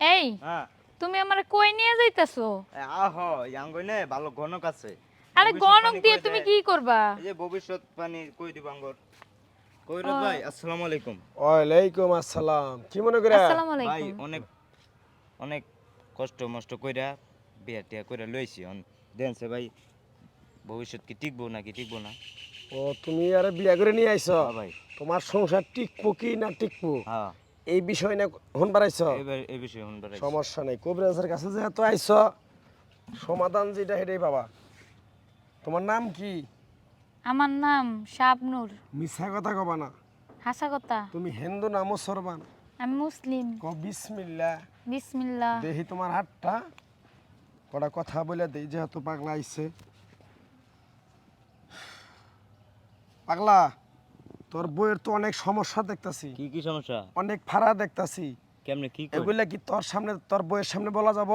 এই হ্যাঁ। তুমি আমার কই নিয়ে যাইতাছো? আহ ইয়াঙ্গই নে ভালো ঘনক আছে। আরে গণক দিয়ে তুমি কি করবা? এই যে ভবিষ্যৎ পানি কই দিব আঙ্গর? কইরত ভাই আসসালামু আলাইকুম। ওয়ালাইকুম আসসালাম। কি মনে করে আসসালামু আলাইকুম। ভাই অনেক অনেক কষ্ট মষ্ট কইরা বিয়া টিয়া কইরা লইছি। অন দেনছে ভাই ভবিষ্যৎ কি টিকবো নাকি টিকবো না? ও তুমি আরে বিয়া করে নিয়ে আইছো? হ্যাঁ ভাই। তোমার সংসার টিকবো কি না টিকবো? হ্যাঁ। এই বিষয় না হন বাড়াইছ? এই বিষয়ে শুনবার সমস্যা নেই। কবিরাজের কাছে যেহেতু আইছ সমাধান যেটা সেটাই বাবা তোমার নাম কি? আমার নাম শাবনুর। মিছা কথা কবা না। হাসা কথা। তুমি হিন্দু না মুসলমান? আমি মুসলিম। ক বিসমিল্লা বিসমিল্লাহ। দেখি তোমার হাতটা। কটা কথা বলে দেই যেহেতু পাগলা আইছে। পাগলা? তোর বইয়ের তো অনেক সমস্যা দেখতাছি। কি কি সমস্যা? অনেক ফাড়া দেখতাছি। কেমনে কি এগুলা কি তোর সামনে তোর বইয়ের সামনে বলা যাব?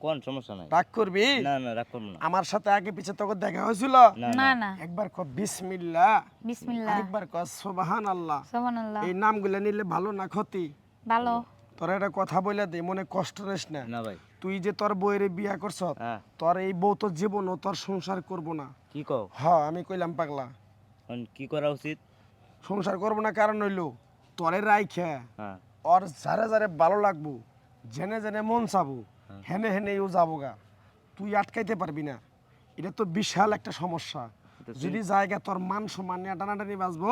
কোন সমস্যা নাই। রাগ করবি? না না রাখ করব না। আমার সাথে আগে পিছে তোকে দেখা হয়েছিল? না না। একবার ক বিসমিল্লা। বিসমিল্লাহ একবার ক সুবহান আল্লাহ সুবহানাল্লাহ। এই নামগুলো নিলে ভালো না ক্ষতি? ভালো। তোর একটা কথা বলে দে মনে কষ্ট রেস না। না ভাই। তুই যে তোর বইয়ের বিয়া করছ হ্যাঁ। তোর এই বউ তো জীবন ও তোর সংসার করব না। কি কও? হ আমি কইলাম পাগলা। কি করা উচিত? সংসার করব না কারণ হইল তোরে রাইখে হ্যাঁ। ওর যারে যারে ভালো লাগবো জেনে জেনে মন চাবো হ্যাঁ। হেনে হেনে ও যাব গা। তুই আটকাইতে পারবি না। এটা তো বিশাল একটা সমস্যা। যদি জায়গা তোর মান সম্মান নিয়ে টানাটানি বাঁচবো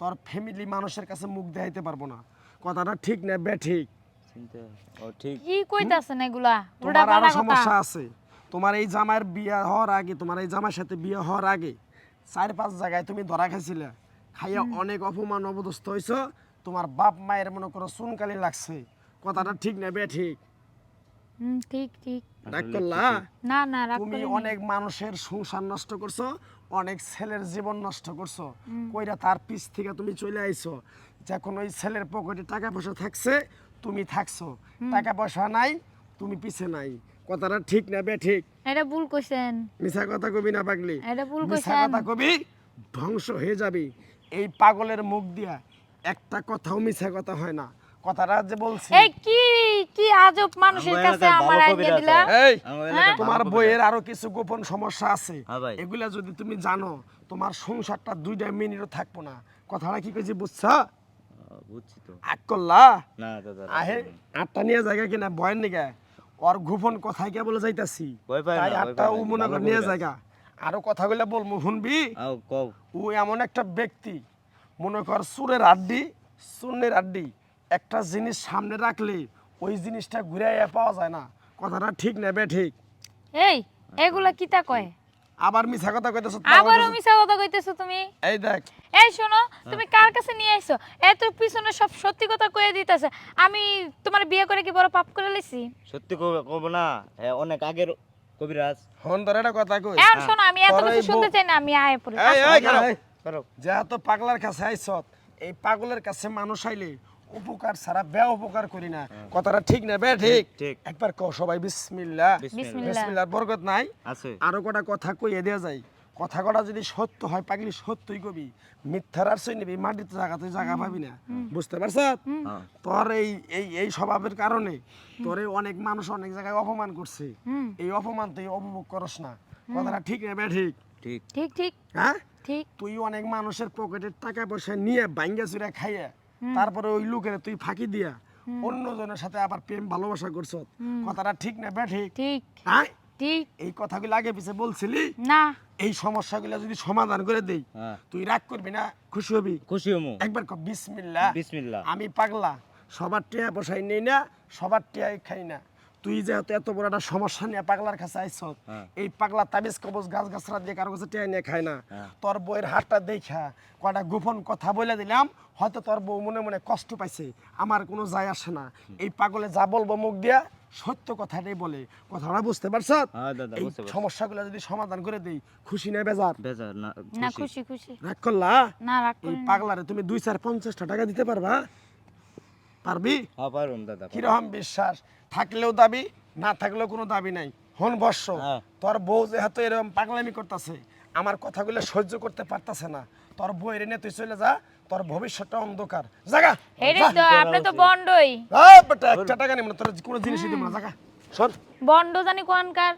তোর ফ্যামিলি মানুষের কাছে মুখ দেখাইতে পারব না। কথাটা ঠিক না বে ঠিক? কি কইতাছেন এগুলা? তোমার আরও সমস্যা আছে। তোমার এই জামাইয়ের বিয়ে হওয়ার আগে তোমার এই জামাইয়ের সাথে বিয়ে হওয়ার আগে চার পাঁচ জায়গায় তুমি ধরা খাইছিলে। খাইয়া অনেক অপমান অবদস্ত হয়েছ তোমার বাপ মায়ের মনে করো চুনকালি লাগছে। কথাটা ঠিক না বে ঠিক? হুম, ঠিক ঠিক। রাগ করলা? না না রাগ তুমি অনেক মানুষের সংসার নষ্ট করছ অনেক ছেলের জীবন নষ্ট করছ। কইরা তার পিছ থেকে তুমি চলে আইছো। যখন ওই ছেলের পকেটে টাকা পয়সা থাকছে তুমি থাকছো। টাকা পয়সা নাই তুমি পিছে নাই। কথাটা ঠিক না বে ঠিক? এটা ভুল কইছেন। মিছা কথা কবি না পাগলি? এটা ভুল মিছা কথা কবি ধ্বংস হয়ে যাবি। এই পাগলের মুখ দিয়া একটা কথাও মিছা কথা হয় না। কথাটা যে বলছি। এই কি কি আজব মানুষের কাছে আমার আইডিয়া দিলা? এই তোমার বইয়ের আরও কিছু গোপন সমস্যা আছে। হ্যাঁ এগুলা যদি তুমি জানো তোমার সংসারটা দুইটা মিনিটও থাকব না। কথাটা কি কইছি বুঝছ। বুঝছি তো। আগ করলা? না দাদা আহে আটটা নিয়ে জায়গা কিনা বয়ের নিগা। ওর গোপন কথাই কে বলে যাইতাছি। ভয় পায় না, তাই আটটা ও মনে নিয়ে জায়গা। আরও কথাগুলো বলব শুনবি? ও এমন একটা ব্যক্তি মনে কর সুরের আড্ডি শূন্যের আড্ডি একটা জিনিস সামনে রাখলে ওই জিনিসটা ঘুরে পাওয়া যায় না। কথাটা ঠিক না বে ঠিক? এই এগুলা কিতা কয়? আবার মিছা কথা কইতেছ আবার মিছা কথা কইতেছো তুমি? এই দেখ। এই শোনো তুমি কার কাছে নিয়ে আইছো? এত পিছনে সব সত্যি কথা কয়ে দিতেছে। আমি তোমার বিয়ে করে কি বড় পাপ করে লইছি সত্যি কব- কব না। হ্যাঁ অনেক আগের কবিরাজ। হন তোর একটা কথা কই? এখন শোনো আমি এত কিছু শুনতে চাই না আমি আয়ে পড়ি। এই এই খারাপ। যেহেতু পাগলার কাছে আইছত এই পাগলের কাছে মানুষ আইলে উপকার ছাড়া বে উপকার করি না। কথাটা ঠিক না বে ঠিক? ঠিক। একবার কও সবাই বিসমিল্লাহ। বিসমিল্লাহ। বিসমিল্লাহ। বরকত নাই। আছে। আরও কটা কথা কইয়ে দেওয়া যায়। কথা কটা যদি সত্য হয় পাগলি সত্যই কবি। মিথ্যার আর নিবি মাটিতে জায়গা তুই জায়গা পাবি না। বুঝতে পারছ হ্যাঁ। তোর এই এই এই স্বভাবের কারণে তোরে অনেক মানুষ অনেক জায়গায় অপমান করছে। এই অপমান তুই উপভোগ করস না। কথাটা ঠিক না ঠিক? ঠিক। ঠিক ঠিক। হ্যাঁ? ঠিক। তুই অনেক মানুষের পকেটের টাকা পয়সা নিয়ে বাইঙ্গা চুরা খাইয়া তারপরে ওই লোকের তুই ফাঁকি দিয়া অন্য জনের সাথে আবার প্রেম ভালোবাসা করছ কথাটা ঠিক না বে ঠিক? ঠিক। হ্যাঁ? ঠিক। এই কথাগুলো আগে পিছে বলছিলি? না। এই সমস্যাগুলো যদি সমাধান করে দেই হ্যাঁ। তুই রাগ করবি না খুশি হবি? খুশি হব একবার ক বিসমিল্লাহ। বিসমিল্লাহ। আমি পাগলা সবার টিয়া বসাই নেই না সবার টিয়াই খাই না। তুই যেহেতু এত বড় একটা সমস্যা নিয়ে পাগলার কাছে আইস হ্যাঁ। এই পাগলা তাবিজ কবজ গাছ গাছরা দিয়ে কারও কাছে টিয়া নিয়ে খায় না। হ্যাঁ। তোর বইয়ের হাতটা দেখা কটা গোপন কথা বলে দিলাম হয়তো তোর বউ মনে মনে কষ্ট পাইছে আমার কোনো যায় আসে না। এই পাগলে যা বলব মুখ দিয়া সত্য কথাটাই বলে। কথাটা বুঝতে পারছ? হ্যাঁ এই সমস্যাগুলো যদি সমাধান করে দেই খুশি নেই বেজার? বেজার না না খুশি। খুশি রাগ করলা? না রাগ এই করি পাগলারে তুমি দুই চার পঞ্চাশটা টাকা দিতে পারবা? পারবি? হ্যাঁ পারুম দাদা। কীরকম বিশ্বাস? থাকলেও দাবি না থাকলেও কোনো দাবি নাই। হন বর্ষ হ্যাঁ। তোর বউ যেহেতু এরকম পাগলামি করতেছে আমার কথাগুলো সহ্য করতে পারতাছে না। তোর বইরে নিয়ে তুই চলে যা তোর ভবিষ্যৎটা অন্ধকার। জাগা হেরে তো আপনি তো বন্ডই। এই বেটা একটা টাকা নেব না তোর কোনো জিনিসই দেবো না জাগা শোন। বন্ড জানি কোনকার।